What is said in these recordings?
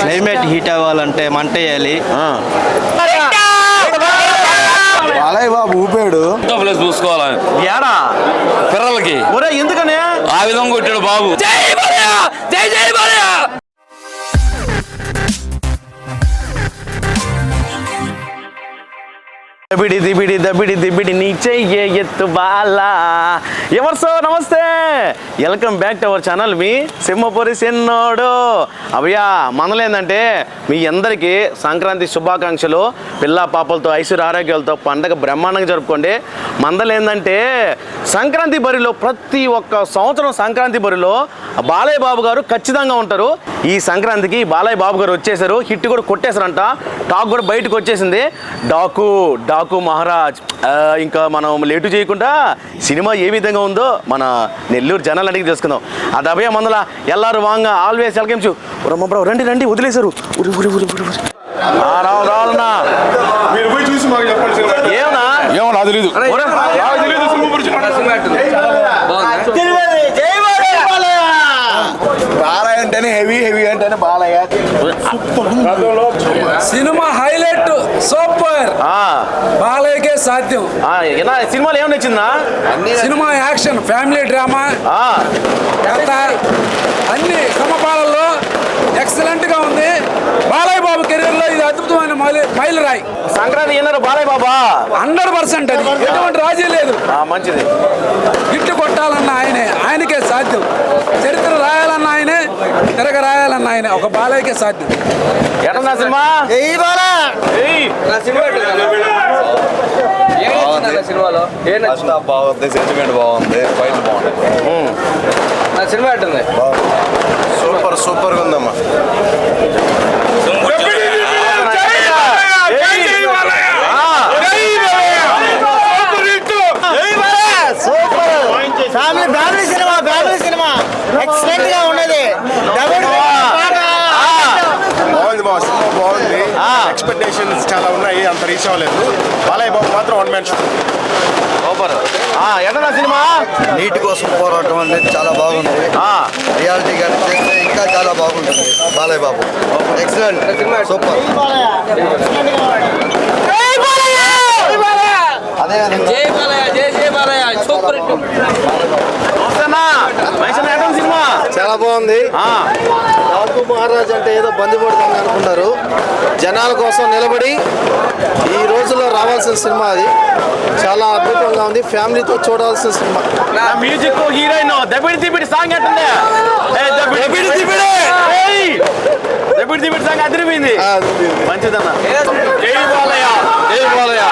Climate heat అవ్వాలంటే మంట వేయాలి. బాలయ్య బాబు ఊపాడు. ప్లేస్ చూసుకోవాలి? ఏడా? పిల్లలకి ఎందుకనే? ఆ విధంగా కొట్టాడు బాబు. జై బాలయ్య! జై దబిడి దిబిడి దబిడి దిబిడి నీ చెయ్యే ఎత్తు బాలా. ఎవరు సో? నమస్తే. Welcome back to our channel మీ సింహపురి సిన్నోడు. అభయ్యా మనలేందంటే మీ అందరికీ సంక్రాంతి శుభాకాంక్షలు. పిల్ల పాపలతో ఐశ్వర్య ఆరోగ్యాలతో పండగ బ్రహ్మాండంగా జరుపుకోండి. మందలేందంటే సంక్రాంతి బరిలో ప్రతి ఒక్క సంవత్సరం సంక్రాంతి బరిలో బాలయ్య బాబు గారు ఖచ్చితంగా ఉంటారు. ఈ సంక్రాంతికి బాలయ్య బాబు గారు వచ్చేసారు హిట్ కూడా కొట్టేశారంట. టాక్ కూడా బయటకు వచ్చేసింది. డాకు డాకు మహారాజ్ ఆ, ఇంకా మనం లేటు చేయకుండా సినిమా ఏ విధంగా ఉందో మన నెల్లూరు జనాలు అడిగి తెలుసుకుందాం. అది అభయ మందల ఎల్లారు వాంగ ఆల్వేస్ వెల్కమ్ చూ రమ్మ బ్రో రండి రండి వదిలేశారు. ఉరి ఉరి ఉరి ఉరి ఉరి. ఆ, రావు. ఏమన్నా? అంటేనే హెవీ హెవీ అంటేనే బాలయ్య. Cinema highlight super. ఆ, బాలయ్యకే సాధ్యం. ఆ, ఏనా సినిమాలు ఏమన్నా నచ్చిందా? Cinema action family drama. అన్ని సమపాలల్లో ఎక్సలెంట్గా ఉంది. బాలయ్య బాబు కెరీర్లో ఇది అద్భుతమైన మైలు మైలురాయి. సంక్రాంతి ఏనారు బాలయ్య బాబా హండ్రెడ్ పర్సెంట్ అది. ఎటువంటి రాజీ లేదు. ఆ, మంచిది. హిట్ కొట్టాలన్న ఆయనే. ఆయనకే సాధ్యం. చరిత్ర రాయాలన్న ఆయనే తిరగ రాయాలన్న ఆయనే. ఒక బాలయ్యకే సాధ్యం. ఎటన్నా సినిమా? ఏయ్. బాగుంది. సెంటిమెంట్ బాగుంది ఫైట్ బాగుంది. సూపర్ సూపర్గా ఉందమ్మా family family cinema family cinema ఎక్సలెంట్గా ఉన్నది డబుల్ బాగుంది బాబు సినిమా బాగుంది ఆ. ఎక్స్పెక్టేషన్స్ చాలా ఉన్నాయి అంత రీచ్ అవ్వలేదు బాలయ్య బాబు మాత్రం వన్ మ్యాన్ షో సూపర్ ఆ, ఎటన్నా సినిమా నీటి కోసం పోరాటం అనేది చాలా బాగుంది ఆ, రియాలిటీ గారి చేస్తే ఇంకా చాలా బాగుంటుంది బాలయ్య బాబు ఎక్సలెంట్ సూపర్ అదే నమస్తేనా మైసన్న ఎటన్నా సినిమా? చాలా బాగుంది. ఆ, డాకు మహారాజ్ అంటే ఏదో బంది పడుతుంది అనుకున్నారు. జనాల కోసం నిలబడి ఈ రోజుల్లో రావాల్సిన సినిమా అది. చాలా అద్భుతంగా ఉంది. ఫ్యామిలీతో చూడాల్సిన cinema. Music heroine Dabidi Dibidi song Dabidi Dibidi! Dabidi Dibidi song అదిరిపోయింది. మంచిదన్న. జై బాలయ్య. జై బాలయ్య.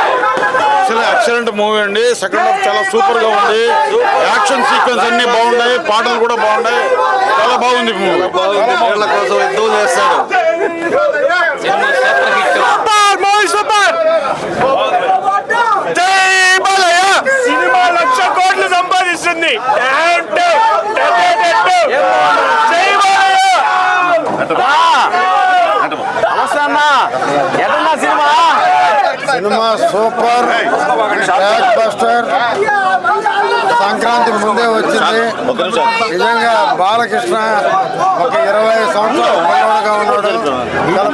చాలా ఎక్సలెంట్ మూవీ అండి. సెకండ్ హాఫ్ చాలా సూపర్గా ఉంది. యాక్షన్ సీక్వెన్స్ అన్ని బాగున్నాయి. పాటలు కూడా బాగున్నాయి. చాలా బాగుంది మూవీ. వీళ్ళ కోసం యుద్ధం చేస్తాడు సినిమా లక్ష కోట్లు సంపాదిస్తుంది నమస్తే అన్న ఎటన్నా cinema cinema super blockbuster Sankranti ముందే వచ్చింది. నిజంగా బాలకృష్ణ ఒక ఇరవై సంవత్సరాలు పిల్లవాడుగా ఉన్నాడు.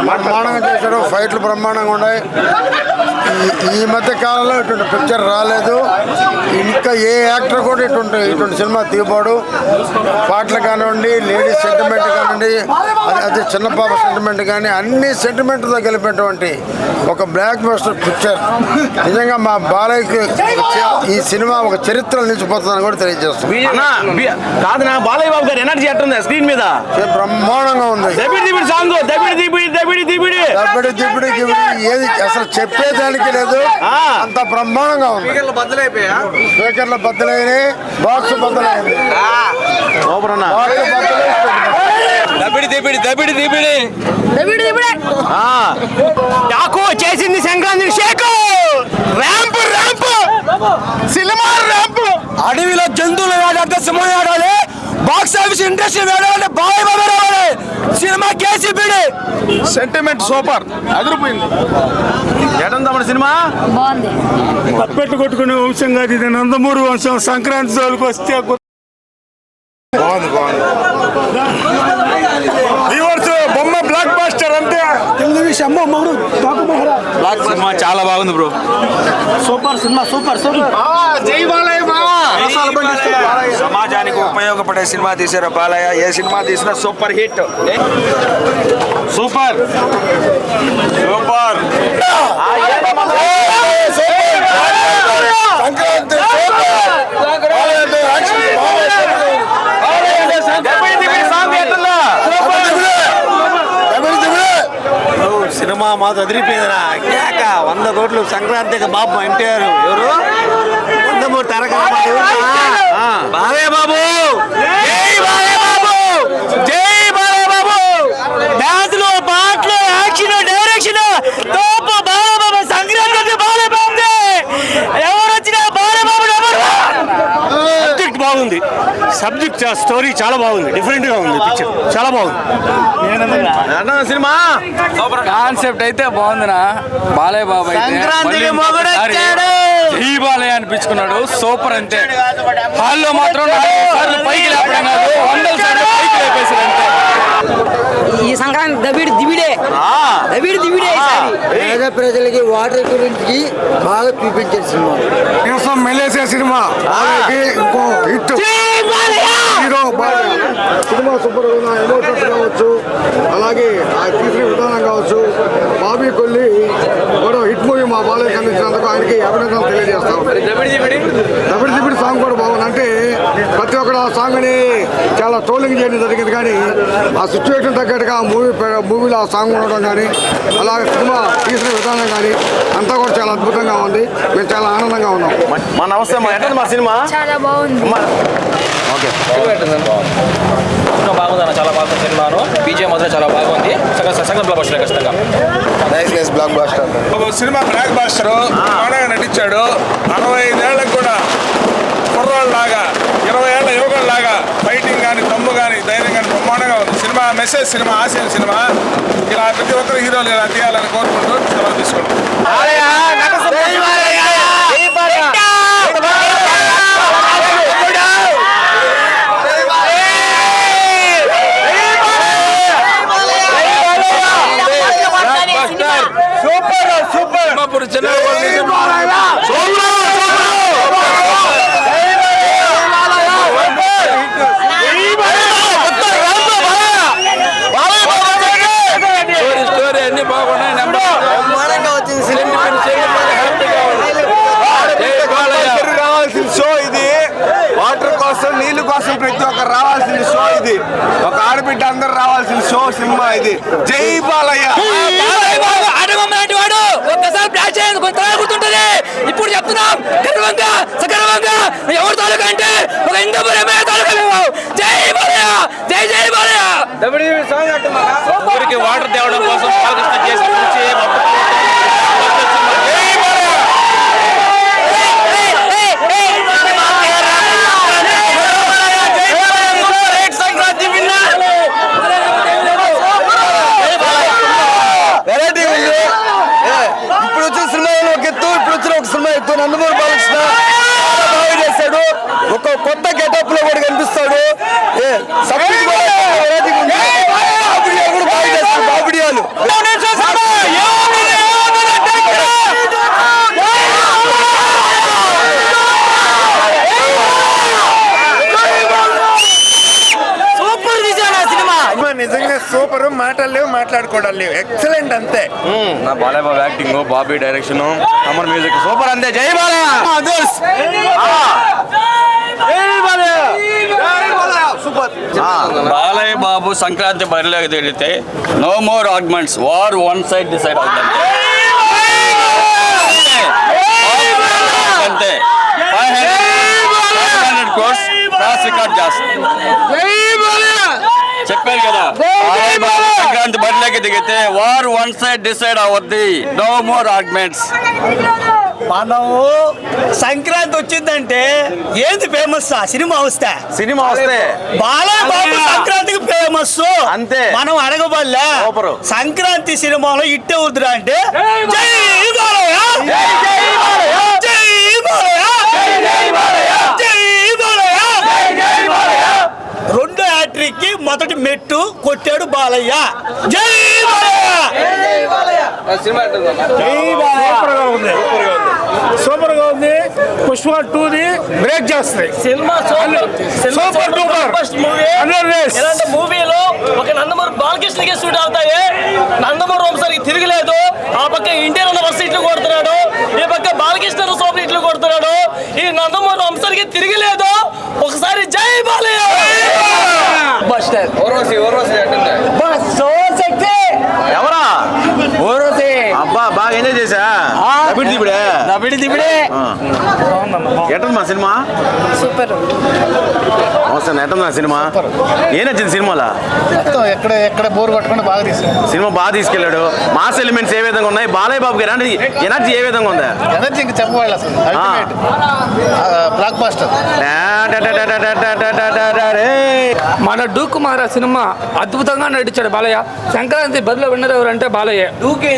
బ్రహ్మాండంగా చేశాడు. ఫైట్లు బ్రహ్మాండంగా ఉన్నాయి. ఈ- ఈ మధ్య కాలంలో ఇటువంటి పిక్చర్ రాలేదు. ఇంకా ఏ యాక్టర్ కూడా ఇటువంటి ఇటువంటి సినిమా తీయబోడు. పాటలు కానివ్వండి లేడీస్ సెంటిమెంట్ కానివ్వండి అది అది చిన్న పాప సెంటిమెంట్ కానీ అన్ని సెంటిమెంట్తో కలిపినటువంటి ఒక బ్లాక్ బస్టర్ పిక్చర్ నిజంగా మా బాలయ్యకి ఈ సినిమా ఒక చరిత్ర నిలిచిపోతుందని కూడా తెలియజేస్తుంది కాదు నా బాలయ్య బాబు గారు ఎనర్జీ ఎట్టుంది స్క్రీన్ మీద? బ్రహ్మాండంగా ఉంది. సాంగ్ ఏది అసలు చెప్పేదానికి లేదు. ఆ. అంత బ్రహ్మాండంగా ఉంది. స్పీకర్లు బద్దలైనవి బాక్స్ బద్దలైంది సూపర్ అన్న. బాక్స్ బద్దలై దబిడి దిబిడి దబిడి దిబిడి. ఆ. డాకు చేసింది Sankranti shake. Ramp ramp. Cinema ramp. అడవిలో జంతువులు వేడాలంటే సింహం వేడాలి బాక్స్ ఆఫీస్ ఇండస్ట్రీ వేడాలంటే బాలయ్య బాబు రావాలి సినిమా కేసీపీడి సెంటిమెంట్ సూపర్ అదిరిపోయింది. ఎటుంది తమ్ముడు సినిమా? బాగుంది. పెట్టు కొట్టుకునే వంశం కాదు ఇది. నందమూరి వంశం సంక్రాంతి జోలికి వస్తే బాగుంది బాగుంది. బొమ్మ బ్లాక్ మగుడు తాకు మొహరా సినిమా చాలా బాగుంది bro super cinema super super. సమాజానికి ఉపయోగపడే సినిమా తీసారు బాలయ్య? ఏ సినిమా తీసినా super hit. Super. Super. Sankranti. Cinema మాతో అదిరిపోయిందిరా. కేక వంద కోట్లు సంక్రాంతికి బాబు ఎన్టీఆర్ ఎవరు? నందమూరి తారక. బాలయ్య బాబు జై బాలయ్య బాబు జై బాలయ్య బాబు డాన్సులు పాటలు యాక్షన్ డైరెక్షన్ తోపు బాలయ్య బాబు సంక్రాంతి బాలయ్య బాబు ఎవరు వచ్చినా బాలయ్య బాబు నెంబర్ సబ్జెక్ట్ బాగుంది సబ్జెక్ట్ స్టోరీ చాలా బాగుంది. డిఫరెంట్గా ఉంది పిక్చర్ చాలా బాగుంది. అన్న సినిమా? కాన్సెప్ట్ అయితే బాగుందినా బాలయ్య బాబు అయితే సంక్రాంతికి మళ్ళీ మొగుడు ఇంకొకసారి వచ్చాడు. జై బాలయ్య అనిపించుకున్నాడు. సూపర్ అంతే. హాల్లో మాత్రం పైకి లేపడం కాదు వందల సార్లు పైకి లేపేసారు అంతే. ఈ సంక్రాంతి దబిడి దివిడే దబిడి దివిడే ఈసారి. పేద ప్రజలకి వాటర్ గురించి బాగా చూపించారు సినిమా. మెలేసే సినిమా. ఇంకో హిట్. సినిమా సూపర్గా ఎమోషన్స్ కావచ్చు అలాగే ఆ తీసిన విధానం కావచ్చు. బాబీ కొల్లి మరో హిట్ మూవీ మా బాలయ్య అందించినందుకు ఆయనకి అభినందనలు తెలియజేస్తాం దబిడి దిబిడి సాంగ్ కూడా బాగుంది. అంటే ప్రతి ఒక్కరు ఆ సాంగ్ని చాలా ట్రోలింగ్ చేయడం జరిగింది. కానీ ఆ సిచ్యువేషన్ తగ్గట్టుగా ఆ మూవీ మూవీలో ఆ సాంగ్ ఉండడం కానీ అలాగే సినిమా తీసిన విధానం కానీ అంతా కూడా చాలా అద్భుతంగా ఉంది. మేము చాలా ఆనందంగా ఉన్నాం. మా నమస్తే మా సినిమా? చాలా బాగుంది. బాగుంది చాలా బాగుంది సినిమాను బీజే మాత్రం చాలా బాగుంది. సెకండ్ బ్లాక్ వచ్చిన ఖచ్చితంగా. సినిమా బ్లాక్ బాస్టర్ బాగా నటించాడు. అరవై ఐదేళ్ళకు కూడా కుర్రాళ్ళలాగా ఇరవై ఏళ్ళ యువకుల్లాగా ఫైటింగ్ కానీ దమ్ము కానీ ధైర్యం కానీ బ్రహ్మాండంగా ఉంది. సినిమా మెసేజ్ సినిమా ఆశయం సినిమా. ఇలా ప్రతి ఒక్కరు హీరోలు ఇలా తీయాలని కోరుకుంటూ సెలవు తీసుకుంటాం ఇప్పుడు చిన్న స్టోరీ అన్ని బాగున్నాయి నెంబర్ బ్రహ్మాండంగా వచ్చింది సినిమా రావాల్సిన షో ఇది వాటర్ కోసం నీళ్ళు కోసం ప్రతి ఒక్కరు రావాల్సిన షో ఇది ఒక ఆడబిడ్డ అందరు రావాల్సిన షో సినిమా ఇది. జై బాలయ్య. వాడు. ఒక్కసారి బ్లాక్ చేయండి కొంత గుర్తుంటది. ఇప్పుడు చెప్తున్నాం గర్వంగా సగర్వంగా ఎవరు తాలూకా అంటే ఒక హిందూపురం ఎమ్మెల్యే తాలూకా మేము. జై బాలయ్య జై జై బాలయ్య. ఊరికి వాటర్ తేవడం కోసం చేసిన కృషి మొత్తం వెరైటీ ఉంది ఏ, ఇప్పుడు వచ్చిన సినిమా ఒక ఎత్తు ఇప్పుడు వచ్చిన ఒక సినిమా ఎత్తు నందమూరి బాలకృష్ణ చాలా బాగా చేశాడు ఒక కొత్త గెటప్లో కూడా కనిపిస్తాడు ఏ, సబ్జెక్ట్ కూడా వెరైటీ ఉంది బాబుడియాలు కూడా బాగా చేస్తాడు బాబుడియాలు సూపర్ తీసాడు ఆ సినిమా నిజంగా సూపర్ మాటలు లేవు మాట్లాడుకోవడం లేవు. ఎక్సలెంట్ అంతే. నా Balayya Babu acting Bobby direction Amar music super అంతే. జై బాలయ్య! బాలయ్య! బాబు సంక్రాంతి బరిలోకి తిరిగితే no more arguments war one side decide అవుతుంది అంతే. Five hundred crores cross record చేస్తుంది చెప్పారు కదా. సంక్రాంతి బరిలోకి దిగితే వార్ వన్ సైడ్ డిసైడ్ అవద్ది నో మోర్ ఆర్గ్యుమెంట్స్. మనము సంక్రాంతి వచ్చిందంటే ఏంది ఫేమస్ ఆ సినిమా వస్తే? సినిమా వస్తే. బాలయ్య బాబు సంక్రాంతికి ఫేమస్. అంతే. మనం అడగబల్లే. సంక్రాంతి సినిమాలో ఇట్టే వద్దురా అంటే జై బాలయ్య జై బాలయ్య జై బాలయ్య రెండో హ్యాట్రిక్కి మొదటి మెట్టు కొట్టాడు బాలయ్య జై బాలయ్య. సూపర్గా ఉంది. పుష్ప టూ ని బ్రేక్ చేస్తాయి సినిమా సూపర్. డూపర్. ఇలాంటి మూవీలో ఒక నందమూరి బాలకృష్ణకి సూట్ అవుతాయి నందమూరి వంశీకి తిరగలేదు. ఆ పక్క ఇండియన్ అన్న బస్సు ఇట్లు కొడుతున్నాడు. ఈ పక్క బాలకృష్ణ సూపర్ ఇట్లు కొడుతున్నాడు. ఈ నందమూరి వంశీకి తిరగలేదు. ఒకసారి జై బాలయ్య బస్టర్ ఎవరా అబ్బా బాగా ఎంజాయ్ చేసా దబిడి దిబిడే దబిడి దిబిడే ఎట్టుంది మా సినిమా సూపర్ అవసరం ఎట్టుంది సినిమా ఏం నచ్చింది సినిమాలో ఎక్కడ ఎక్కడ బోర్ కొట్టుకుని బాగా తీసాను సినిమా బాగా తీసుకెళ్ళాడు మాస్ ఎలిమెంట్స్ ఏ విధంగా ఉన్నాయి బాలయ్య బాబు గారు ఎనర్జీ ఎనర్జీ ఏ విధంగా ఉంది ఎనర్జీ ఇంకా చెప్పవాలి అసలు. బ్లాక్ బాస్టర్ మన డూకు మహారాజ్ సినిమా అద్భుతంగా నటించాడు బాలయ్య సంక్రాంతి బదిలో విన్నది ఎవరంటే బాలయ్య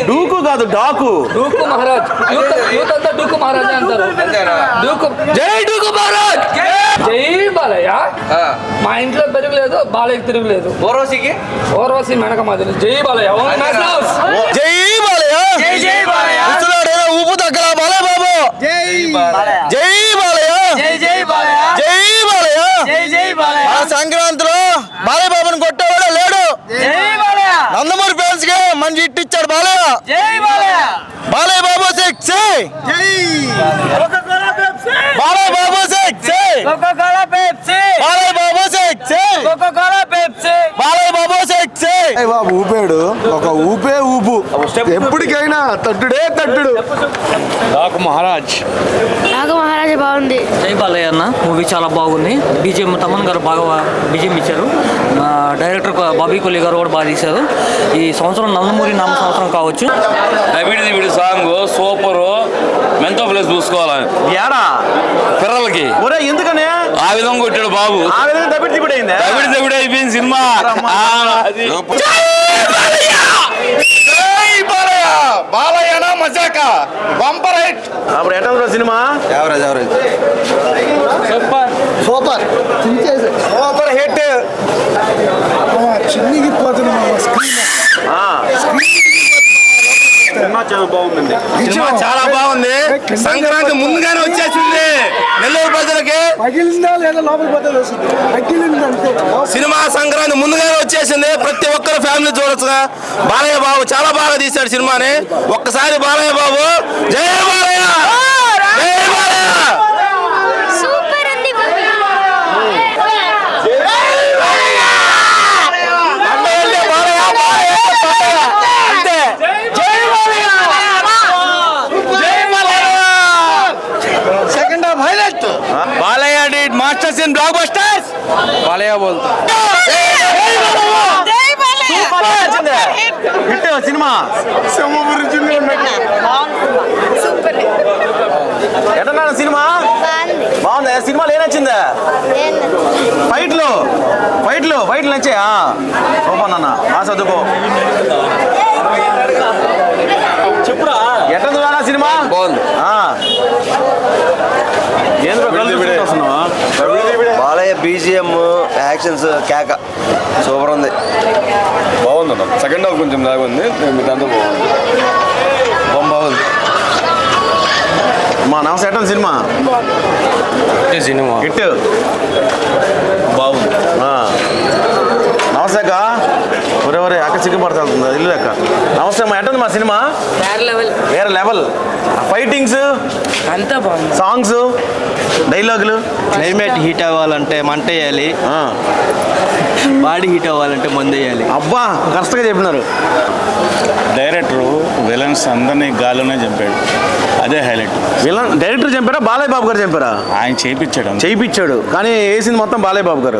డూకు కాదు డాకు డూకు మహారాజ్ యూత్ యూత్ అంతా డూకు మహారాజ్ అంటారు. డూకు జై డూకు మహారాజ్! జై బాలయ్య! మా ఇంట్లో పెరుగులేదు బాలయ్య తిరుగులేదు. ఓర్వశికి ఓర్వశి మెనక మాదిరి. జై బాలయ్య. జై బాలయ్య! జై జై బాలయ్య! ఊపు తగ్గల బాలయ్య బాబు! జై బాలయ్య! జై జై బాలయ్య జై బాలయ్య! జై జై బాలయ్య ఆ సంక్రాంతిలో బాలయ్య బాబుని కొట్టేవాడే లేడు జై బాలయ్య నందమూరి ఫ్యాన్స్కి మంచి ఇట్ ఇచ్చాడు బాలయ్య జై Balayya Balayya Babu six Balayya Babu six Coca Cola Pepsi Balayya Babu six Coca Cola Pepsi Balayya Babu six Babu ఊపాడు ఒక ఊపే ఊపు ఎప్పటికైనా తట్టుడే తట్టుడు. నాకు మహారాజా. బాగుంది. జై బాలయ్య అన్న. మూవీ చాలా బాగుంది. బీజిఎం తమన్ గారు బాగా బీజిఎం ఇచ్చారు. డైరెక్టర్ బాబీ కొల్లి గారు కూడా బాగా తీశారు. ఈ సంవత్సరం నందమూరి నామ సంవత్సరం కావచ్చు. Song super. మెంతో ప్లేస్ చూసుకోవాలి? ఏడా పిల్లలకి ఒరే ఎందుకనే? ఆ విధంగా కొట్టాడు బాబు. ఆ విధంగా దబిడి దిబిడి అయిపోయింది సినిమా. బాలయ్యనా మజాక? బంపర్ హిట్ అప్పుడు ఎట్లా cinema? Average average super. Super hit ఆ. సినిమా చాలా బాగుందండి. సినిమా చాలా బాగుంది. సంక్రాంతి ముందుగానే వచ్చేసింది. నెల్లూరు ప్రజలకి. సినిమా సంక్రాంతి ముందుగానే వచ్చేసింది. ప్రతి ఒక్కరు ఫ్యామిలీ చూడొచ్చుగా. బాలయ్య బాబు చాలా బాగా తీశాడు సినిమాని. ఒక్కసారి బాలయ్య బాబు. జయ బాలయ్య జయ బాలయ్య సూపర్ ఉంది అంటే బాలయ్య, బాలయ్య, బాలయ్య. అంతే జై బాలయ్య జై Balayya second half highlight Balayya did masters in blockbusters Balayya బోల్తా. హిట్. సినిమా. ఎట్లా సినిమా? బాగుందా? సినిమాలు ఏం నచ్చిందా? ఫైట్లు. ఫైట్లు. ఫైట్లు నచ్చాయా? సూపర్ నాన్న. ఆ చదువుకో చెప్పురా ఎట్లా చూడాలా సినిమా బాగుంది ఏంద్ర వస్తున్నావా బాలయ్య బీజిఎం యాక్షన్స్ కేక సూపర్ ఉంది బాగుందన్న సెకండ్ హాఫ్ కొంచెం లాగా ఉంది దాంతో బాగుంది బాగుంది మా నమస్తే ఎట్లా సినిమా సినిమా హిట్ బాగుంది నమస్తే అక్క ఒరే ఒరే అక్క సిగ్గుపడుతుంది ఇల్లు నమస్తే అమ్మా ఎట్టుంది మా సినిమా? వేరే లెవెల్. ఫైటింగ్స్? అంతా బాగుంది. సాంగ్స్? డైలాగులు? క్లైమేట్ హీట్ అవ్వాలంటే మంట వేయాలి. ఆ, బాడీ హీట్ అవ్వాలంటే మందు వేయాలి. అబ్బా కరెక్ట్గా చెప్పినారు. డైరెక్టరు విలన్స్ అందరినీ గాల్లోనే చంపాడు. అదే హైలైట్. విలన్ డైరెక్టర్ చంపారా? బాలయ్య బాబు గారు చంపారా? ఆయన చేయించాడు చేయిపించాడు కానీ వేసింది మొత్తం బాలయ్య బాబు గారు?